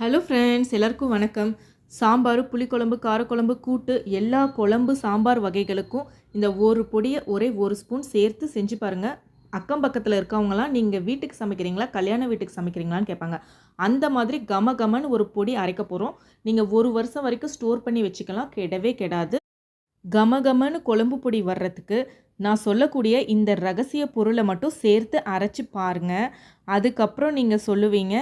Hello friends எல்லாருக்கும் வணக்கம். சாம்பார் புளிக்குழம்பு காரக்குழம்பு கூட்டு எல்லா குழம்பு சாம்பார் வகைகளுக்கும் இந்த ஒரு பொடியை ஒரே ஒரு ஸ்பூன் சேர்த்து செஞ்சு பாருங்கள் அக்கம் பக்கத்தில் இருக்கவங்களாம் நீங்கள் வீட்டுக்கு சமைக்கிறீங்களா கல்யாண வீட்டுக்கு சமைக்கிறீங்களான்னு கேட்பாங்க. அந்த மாதிரி கம கமன்னு ஒரு பொடி அரைக்க போகிறோம் நீங்கள் ஒரு வருஷம் வரைக்கும் ஸ்டோர் பண்ணி வச்சுக்கலாம் கெடவே கெடாது. கம கமன்னு குழம்பு பொடி வர்றதுக்கு நான் சொல்லக்கூடிய இந்த ரகசிய பொருளை மட்டும் சேர்த்து அரைச்சி பாருங்கள் அதுக்கப்புறம் நீங்கள் சொல்லுவீங்க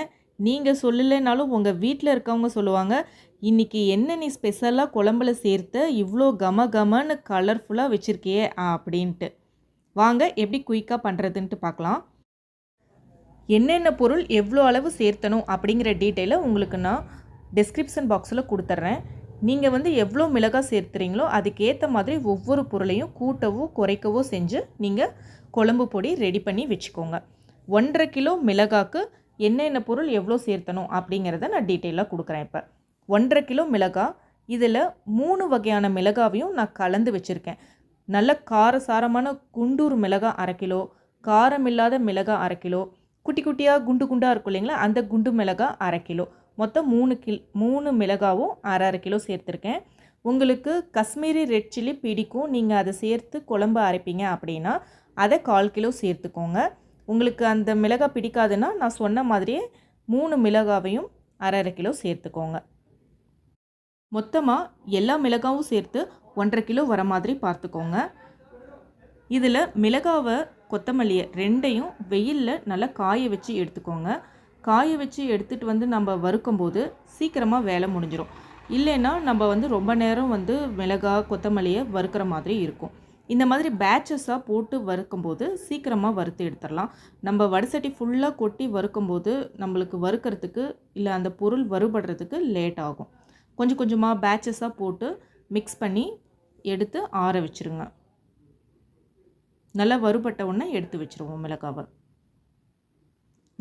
நீங்கள் சொல்லலைனாலும் உங்கள் வீட்டில் இருக்கவங்க சொல்லுவாங்க இன்றைக்கி என்ன நீ ஸ்பெஷலாக குழம்புல சேர்த்து இவ்வளோ கம கமன்னு கலர்ஃபுல்லாக வச்சுருக்கியே அப்படின்ட்டு. வாங்க எப்படி குயிக்காக பண்ணுறதுன்ட்டு பார்க்கலாம். என்னென்ன பொருள் எவ்வளோ அளவு சேர்த்தணும் அப்படிங்கிற டீட்டெயிலை உங்களுக்கு நான் டிஸ்கிரிப்ஷன் பாக்ஸில் கொடுத்துட்றேன் நீங்கள் வந்து எவ்வளோ மிளகாய் சேர்த்துறீங்களோ அதுக்கேற்ற மாதிரி ஒவ்வொரு பொருளையும் கூட்டவோ குறைக்கவோ செஞ்சு நீங்கள் குழம்பு பொடி ரெடி பண்ணி வச்சுக்கோங்க. ஒன்றரை கிலோ மிளகாக்கு என்னென்ன பொருள் எவ்வளோ சேர்த்தணும் அப்படிங்கிறத நான் டீட்டெயிலாக கொடுக்குறேன் இப்போ. ஒன்றரை கிலோ மிளகாய் இதில் மூணு வகையான மிளகாவையும் நான் கலந்து வச்சுருக்கேன். நல்ல காரசாரமான குண்டூர் மிளகாய் அரை கிலோ காரம் இல்லாத மிளகாய் அரை கிலோ குட்டி குட்டியாக குண்டு குண்டாக இருக்கும் இல்லைங்களா அந்த குண்டு மிளகாய் அரை கிலோ. மொத்தம் மூணு கில் மூணு மிளகாவும் அரை அரை கிலோ சேர்த்துருக்கேன். உங்களுக்கு காஷ்மீரி ரெட் சில்லி பிடிக்கும் நீங்கள் அதை சேர்த்து குழம்பு அரைப்பீங்க அப்படின்னா அதை கால் கிலோ சேர்த்துக்கோங்க. உங்களுக்கு அந்த மிளகாய் பிடிக்காதுன்னா நான் சொன்ன மாதிரியே மூணு மிளகாவையும் அரை அரை கிலோ சேர்த்துக்கோங்க. மொத்தமாக எல்லா மிளகாவும் சேர்த்து ஒன்றரை கிலோ வர மாதிரி பார்த்துக்கோங்க. இதில் மிளகாவை கொத்தமல்லியை ரெண்டையும் வெயிலில் நல்லா காய வச்சு எடுத்துக்கோங்க. காய வச்சு எடுத்துகிட்டு வந்து நம்ம வறுக்கும்போது சீக்கிரமாக வேலை முடிஞ்சிடும் இல்லைன்னா நம்ம வந்து ரொம்ப நேரம் வந்து மிளகாய் கொத்தமல்லியை வறுக்கிற மாதிரி இருக்கும். இந்த மாதிரி பேட்சஸாக போட்டு வறுக்கும்போது சீக்கிரமாக வறுத்து எடுத்துடலாம். நம்ம வடசட்டி ஃபுல்லாக கொட்டி வறுக்கும்போது நம்மளுக்கு வறுக்கிறதுக்கு இல்லை அந்த பொருள் வறுபடுறதுக்கு லேட் ஆகும். கொஞ்சம் கொஞ்சமாக பேட்சஸாக போட்டு மிக்ஸ் பண்ணி எடுத்து ஆற வச்சுருங்க. நல்லா வறுபட்ட உடனே எடுத்து வச்சுருவோம் மிளகாவை.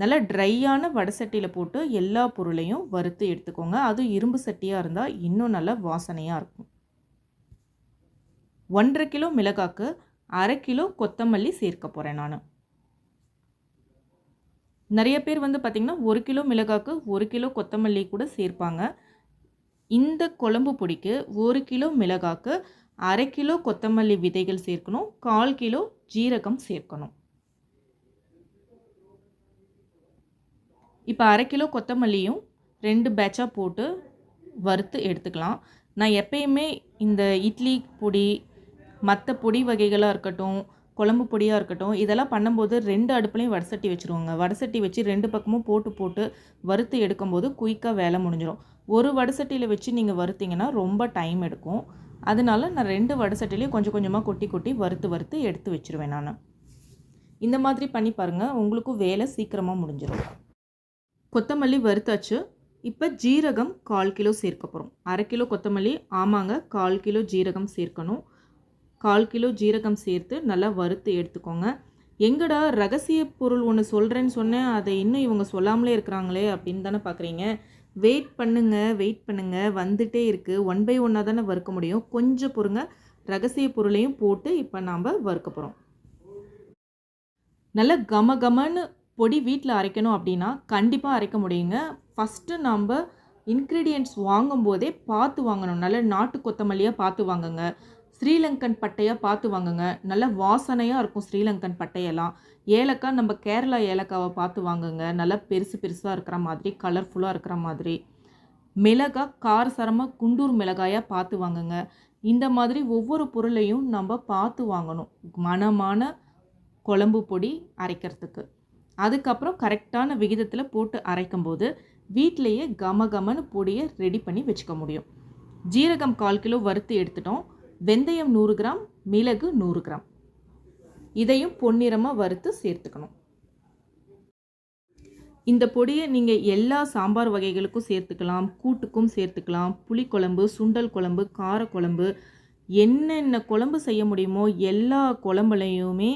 நல்லா ட்ரையான வடசட்டியில் போட்டு எல்லா பொருளையும் வறுத்து எடுத்துக்கோங்க. அதுவும் இரும்பு சட்டியாக இருந்தால் இன்னும் நல்லா வாசனையாக இருக்கும். ஒன்றரை கிலோ மிளகாக்கு அரை கிலோ கொத்தமல்லி சேர்க்க போகிறேன் நான். நிறைய பேர் வந்து பார்த்திங்கன்னா ஒரு கிலோ மிளகாக்கு ஒரு கிலோ கொத்தமல்லி கூட சேர்ப்பாங்க. இந்த குழம்பு பொடிக்கு ஒரு கிலோ மிளகாக்கு அரை கிலோ கொத்தமல்லி விதைகள் சேர்க்கணும் கால் கிலோ ஜீரகம் சேர்க்கணும். இப்போ அரை கிலோ கொத்தமல்லியும் ரெண்டு பேட்சாக போட்டு வறுத்து எடுத்துக்கலாம். நான் எப்பயுமே இந்த இட்லி பொடி மற்ற பொடி வகைகளாக இருக்கட்டும் குழம்பு பொடியாக இருக்கட்டும் இதெல்லாம் பண்ணும்போது ரெண்டு அடுப்புலையும் வடசட்டி வச்சுருவாங்க. வடசட்டி வச்சு ரெண்டு பக்கமும் போட்டு போட்டு வறுத்து எடுக்கும்போது குயிக்காக வேலை முடிஞ்சிடும் ஒரு வடசட்டியில் வச்சு நீங்கள் வறுத்திங்கன்னா ரொம்ப டைம் எடுக்கும். அதனால நான் ரெண்டு வடசட்டிலையும் கொஞ்சம் கொஞ்சமாக கொட்டி கொட்டி வறுத்து வறுத்து எடுத்து வச்சுருவேன் நான். இந்த மாதிரி பண்ணி பாருங்கள் உங்களுக்கும் வேலை சீக்கிரமாக முடிஞ்சிடும் கொத்தமல்லி வறுத்தாச்சு. இப்போ ஜீரகம் கால் கிலோ சேர்க்க போகிறோம் அரை கிலோ கொத்தமல்லி ஆமாங்க கால் கிலோ ஜீரகம் சேர்க்கணும். கால் கிலோ ஜீரகம் சேர்த்து நல்லா வறுத்து எடுத்துக்கோங்க. எங்கடா ரகசிய பொருள் ஒன்று சொல்கிறேன்னு சொன்னேன் அதை இன்னும் இவங்க சொல்லாமலே இருக்கிறாங்களே அப்படின்னு தானே பார்க்குறீங்க வெயிட் பண்ணுங்க வெயிட் பண்ணுங்க. வந்துட்டே இருக்குது ஒன் பை ஒன்னாக தானே வறுக்க முடியும். கொஞ்சம் பொறுங்க. ரகசிய பொருளையும் போட்டு இப்போ நாம் வறுக்க போகிறோம் நல்ல கம கமன்னு பொடி வீட்டில் அரைக்கணும் அப்படின்னா கண்டிப்பாக அரைக்க முடியுங்க. ஃபஸ்ட்டு நாம் இன்க்ரீடியன்ட்ஸ் வாங்கும்போதே பார்த்து வாங்கணும். நல்ல நாட்டு கொத்தமல்லியாக பார்த்து வாங்குங்க. ஸ்ரீலங்கன் பட்டையாக பார்த்து வாங்குங்க. நல்ல வாசனையாக இருக்கும் ஸ்ரீலங்கன் பட்டையெல்லாம். ஏலக்காய் நம்ம கேரளா ஏலக்காவை பார்த்து வாங்குங்க. நல்லா பெருசு பெருசாக இருக்கிற மாதிரி கலர்ஃபுல்லாக இருக்கிற மாதிரி. மிளகாய் காரசாரமாக குண்டூர் மிளகாயாக பார்த்து வாங்குங்க. இந்த மாதிரி ஒவ்வொரு பொருளையும் நம்ம பார்த்து வாங்கணும். மனமான குழம்பு பொடி அரைக்கிறதுக்கு. அதுக்கப்புறம் கரெக்டான விகிதத்தில் போட்டு அரைக்கும்போது வீட்டிலையே கம கமன்னு பொடியை ரெடி பண்ணி வச்சுக்க முடியும். ஜீரகம் கால் கிலோ வறுத்து எடுத்துட்டோம். வெந்தயம் நூறு கிராம் மிளகு நூறு கிராம். இதையும் பொன்னிறமாக வறுத்து சேர்த்துக்கணும். இந்த பொடியை நீங்கள் எல்லா சாம்பார் வகைகளுக்கும் சேர்த்துக்கலாம் கூட்டுக்கும் சேர்த்துக்கலாம். புளிக்குழம்பு சுண்டல் குழம்பு காரக்குழம்பு என்னென்ன குழம்பு செய்ய முடியுமோ எல்லா குழம்புலையுமே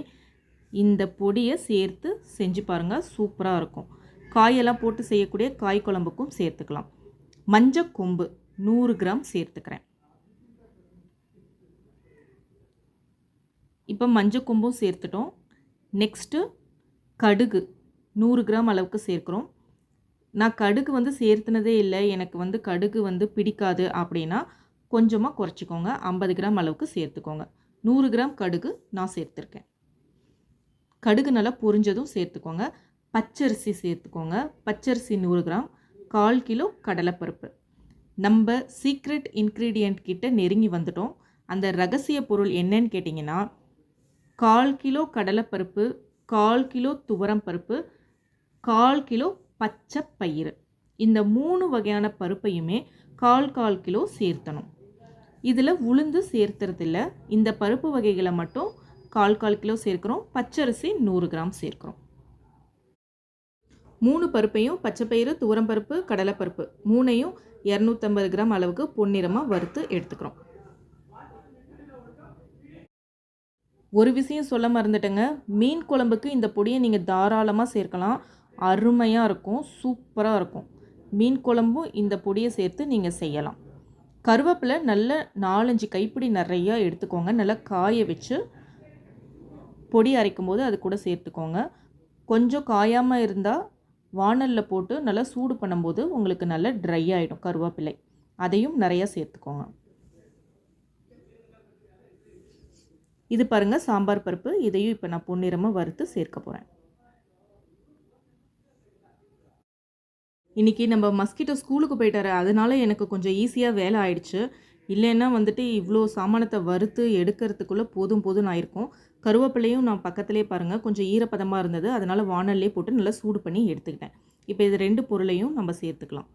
இந்த பொடியை சேர்த்து செஞ்சு பாருங்கள் சூப்பராக இருக்கும். காயெல்லாம் போட்டு செய்யக்கூடிய காய் குழம்புக்கும் சேர்த்துக்கலாம். மஞ்சள் கொம்பு நூறு கிராம் சேர்த்துக்கிறேன். இப்போ மஞ்சள் கொம்பும் சேர்த்துட்டோம். நெக்ஸ்ட்டு கடுகு நூறு கிராம் அளவுக்கு சேர்க்குறோம். நான் கடுகு வந்து சேர்த்துனதே இல்லை எனக்கு வந்து கடுகு வந்து பிடிக்காது அப்படின்னா கொஞ்சமாக குறைச்சிக்கோங்க. ஐம்பது கிராம் அளவுக்கு சேர்த்துக்கோங்க. நூறு கிராம் கடுகு நான் சேர்த்துருக்கேன். கடுகு நல்லா பொரிஞ்சதும் சேர்த்துக்கோங்க. பச்சரிசி சேர்த்துக்கோங்க. பச்சரிசி நூறு கிராம் கால் கிலோ கடலைப்பருப்பு. நம்ம சீக்ரெட் இன்க்ரீடியண்ட் கிட்ட நெருங்கி வந்துட்டோம். அந்த ரகசிய பொருள் என்னன்னு கேட்டிங்கன்னா கால் கிலோ கடலைப்பருப்பு கால் கிலோ துவரம் பருப்பு கால் கிலோ பச்சை பயிறு இந்த மூணு வகையான பருப்பையுமே கால் கால் கிலோ சேர்த்தணும். இதில் உளுந்து சேர்த்துறதில்ல. இந்த பருப்பு வகைகளை மட்டும் கால் கால் கிலோ சேர்க்குறோம். பச்சரிசி நூறு கிராம் சேர்க்குறோம். மூணு பருப்பையும் பச்சைப்பயிறு துவரம்பருப்பு கடலைப்பருப்பு மூணையும் இரநூத்தம்பது கிராம் அளவுக்கு பொன்னிறமாக வறுத்து எடுத்துக்கிறோம். ஒரு விஷயம் சொல்ல மறந்துட்டேங்க. மீன் குழம்புக்கு இந்த பொடியை நீங்கள் தாராளமாக சேர்க்கலாம். அருமையாக இருக்கும். சூப்பராக இருக்கும். மீன் குழம்பும் இந்த பொடியை சேர்த்து நீங்கள் செய்யலாம். கருவேப்பிலை நல்ல நாலஞ்சு கைப்பிடி நிறையா எடுத்துக்கோங்க. நல்லா காய வச்சு பொடி அரைக்கும் போது அது கூட சேர்த்துக்கோங்க. கொஞ்சம் காயாமல் இருந்தால் வானலில் போட்டு நல்லா சூடு பண்ணும்போது உங்களுக்கு நல்லா ட்ரை ஆகிடும் கருவேப்பிலை. அதையும் நிறையா சேர்த்துக்கோங்க. இது பாருங்கள் சாம்பார் பருப்பு. இதையும் இப்போ நான் பொன்னிறமாக வறுத்து சேர்க்க போகிறேன் இன்றைக்கி நம்ம மஸ்கிட்டோ ஸ்கூலுக்கு போயிட்டாரு. அதனால எனக்கு கொஞ்சம் ஈஸியாக வேலை ஆயிடுச்சு. இல்லைன்னா வந்துட்டு இவ்வளோ சாமானத்தை வறுத்து எடுக்கிறதுக்குள்ளே போதும் போதும் ஆயிருக்கும் கருவேப்பிலையும் நான் பக்கத்துலேயே பாருங்கள் கொஞ்சம் ஈரப்பதமாக இருந்தது. அதனால் வானல்லே போட்டு நல்லா சூடு பண்ணி எடுத்துக்கிட்டேன். இப்போ இது ரெண்டு பொருளையும் நம்ம சேர்த்துக்கலாம்.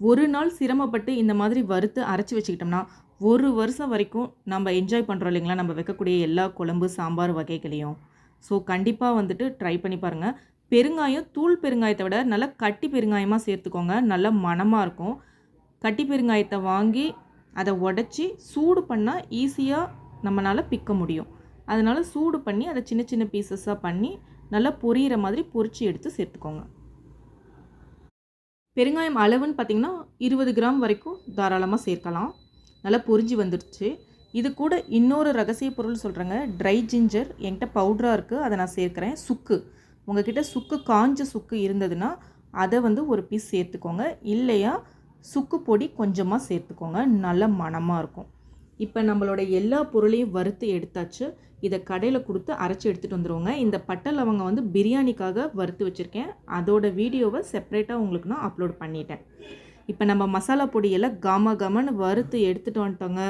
ஒரு நாள் சிரமப்பட்டு இந்த மாதிரி வறுத்து அரைச்சி வச்சுக்கிட்டோம்னா ஒரு வருஷம் வரைக்கும் நம்ம என்ஜாய் பண்ணுறோம் இல்லைங்களா? நம்ம வைக்கக்கூடிய எல்லா குழம்பு சாம்பார் வகைகளையும். ஸோ கண்டிப்பாக வந்துட்டு ட்ரை பண்ணி பாருங்கள் பெருங்காயம் தூள் பெருங்காயத்தை விட நல்லா கட்டி பெருங்காயமாக சேர்த்துக்கோங்க. நல்லா மணமாக இருக்கும். கட்டி பெருங்காயத்தை வாங்கி அதை உடச்சி சூடு பண்ணால் ஈஸியாக நம்மளால் பிக்க முடியும். அதனால் சூடு பண்ணி அதை சின்ன சின்ன பீசஸாக பண்ணி நல்லா பொரியிற மாதிரி பொரித்து எடுத்து சேர்த்துக்கோங்க. பெருங்காயம் அளவுன்னு பார்த்திங்கன்னா இருபது கிராம் வரைக்கும் தாராளமாக சேர்க்கலாம். நல்லா பொரிஞ்சு வந்துடுச்சு இது கூட இன்னொரு ரகசிய பொருள் சொல்கிறேங்க ட்ரை ஜிஞ்சர் என்கிட்ட பவுட்ராக இருக்குது அதை நான் சேர்க்குறேன். சுக்கு. உங்ககிட்ட சுக்கு காஞ்ச சுக்கு இருந்ததுன்னா அதை வந்து ஒரு பீஸ் சேர்த்துக்கோங்க. இல்லையா சுக்கு பொடி கொஞ்சமாக சேர்த்துக்கோங்க. நல்ல மணமாக இருக்கும். இப்போ நம்மளோட எல்லா பொருளையும் வறுத்து எடுத்தாச்சு. இதை கடையில் கொடுத்து அரைச்சி எடுத்துகிட்டு வந்துடுவோங்க இந்த பட்டை லவங்க வந்து பிரியாணிக்காக வறுத்து வச்சுருக்கேன். அதோட வீடியோவை செப்ரேட்டாக உங்களுக்கு நான் அப்லோட் பண்ணிட்டேன். இப்போ நம்ம மசாலா பொடியெல்லாம் கம கமன்னு வறுத்து எடுத்துகிட்டு வந்துட்டோங்க.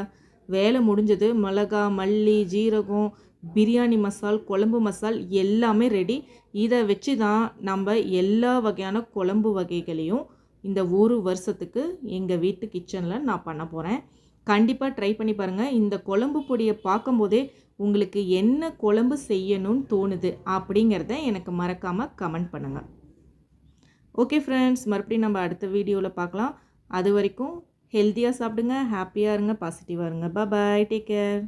வேலை முடிஞ்சது மிளகா மல்லி ஜீரகம் பிரியாணி மசால் குழம்பு மசால் எல்லாமே ரெடி இதை வச்சு தான் நம்ம எல்லா வகையான குழம்பு வகைகளையும் இந்த ஒரு வருஷத்துக்கு எங்கள் வீட்டு கிச்சனில் நான் பண்ண போகிறேன் கண்டிப்பாக ட்ரை பண்ணி பாருங்கள் இந்த குழம்பு பொடியை பார்க்கும்போதே உங்களுக்கு என்ன குழம்பு செய்யணும்னு தோணுது அப்படிங்கிறத எனக்கு மறக்காமல் கமெண்ட் பண்ணுங்கள் ஓகே ஃப்ரெண்ட்ஸ் மறுபடியும் நம்ம அடுத்த வீடியோவில் பார்க்கலாம். அது வரைக்கும் ஹெல்த்தியாக சாப்பிடுங்க ஹாப்பியாக இருங்க பாசிட்டிவாக இருங்க. Bye take care